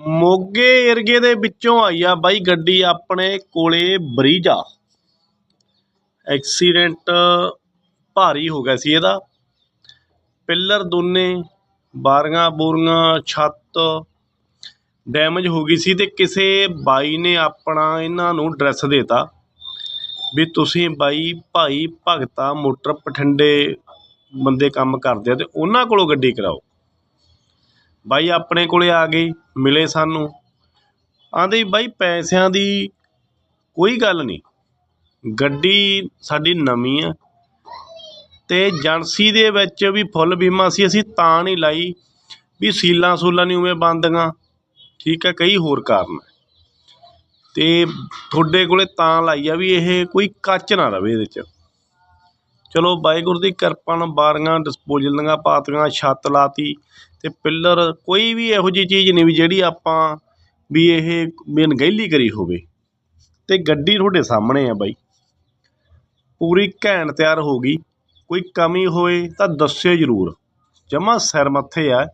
ਮੋਗੇ ਏਰੀਏ ਦੇ ਵਿੱਚੋਂ ਆਈ ਆ ਬਾਈ ਗੱਡੀ ਆਪਣੇ ਕੋਲੇ ਬਰੀਜਾ। ਐਕਸੀਡੈਂਟ ਭਾਰੀ ਹੋ ਗਿਆ ਸੀ ਇਹਦਾ। ਪਿੱਲਰ ਦੋਨੇ, ਬਾਰੀਆਂ ਬੂਰੀਆਂ, ਛੱਤ ਡੈਮੇਜ ਹੋ ਗਈ ਸੀ ਤੇ ਕਿਸੇ ਬਾਈ ਨੇ ਆਪਣਾ ਇਹਨਾਂ ਨੂੰ ਐਡਰੈਸ ਦੇਤਾ ਵੀ ਤੁਸੀਂ ਬਾਈ, ਭਾਈ ਭਗਤਾ ਮੋਟਰ ਬਠਿੰਡੇ ਬੰਦੇ ਕੰਮ ਕਰਦੇ ਆ ਤੇ ਉਹਨਾਂ ਕੋਲੋਂ ਗੱਡੀ ਕਰਾਓ। ਬਾਈ ਆਪਣੇ ਕੋਲੇ ਆ ਗਏ ਮਿਲੇ ਸਾਨੂੰ। ਆਂਦੇ ਬਾਈ ਪੈਸਿਆਂ ਦੀ ਕੋਈ ਗੱਲ ਨਹੀਂ। ਗੱਡੀ ਸਾਡੀ ਨਵੀਂ ਆ ਤੇ ਏਜੰਸੀ ਦੇ ਵਿੱਚ ਵੀ ਫੁੱਲ ਬੀਮਾ ਸੀ, ਅਸੀਂ ਤਾਂ ਨਹੀਂ ਲਾਈ ਵੀ ਸੀਲਾਂ ਸੂਲਾਂ ਨਹੀਂ ਉਵੇਂ ਬੰਦੀਆਂ। ਠੀਕ ਹੈ ਕਈ ਹੋਰ ਕਾਰਨ ਹੈ ਤੇ ਤੁਹਾਡੇ ਕੋਲੇ ਤਾਂ ਲਾਈ ਆ ਵੀ ਇਹ ਕੋਈ ਕੱਚ ਨਾ ਰਵੇ ਇਹਦੇ 'ਚ। ਚਲੋ ਵਾਹਿਗੁਰੂ ਦੀ ਕਿਰਪਾ ਨਾਲ ਬਾਰੀਆਂ ਡਿਸਪੋਜ਼ਲ ਦੀਆਂ ਪਾਤੀਆਂ ਛੱਤ ਲਾਤੀ। ਅਤੇ ਪਿੱਲਰ ਕੋਈ ਵੀ ਇਹੋ ਜਿਹੀ ਚੀਜ਼ ਨਹੀਂ ਵੀ ਜਿਹੜੀ ਆਪਾਂ ਵੀ ਇਹ ਵੀ ਅਣਗਹਿਲੀ ਕਰੀ ਹੋਵੇ। ਅਤੇ ਗੱਡੀ ਤੁਹਾਡੇ ਸਾਹਮਣੇ ਆ ਬਾਈ। ਪੂਰੀ ਘੈਂਟ ਤਿਆਰ ਹੋ ਗਈ। ਕੋਈ ਕਮੀ ਹੋਏ ਤਾਂ ਦੱਸਿਓ ਜ਼ਰੂਰ। ਜਮਾਂ ਸਿਰ ਮੱਥੇ ਆ।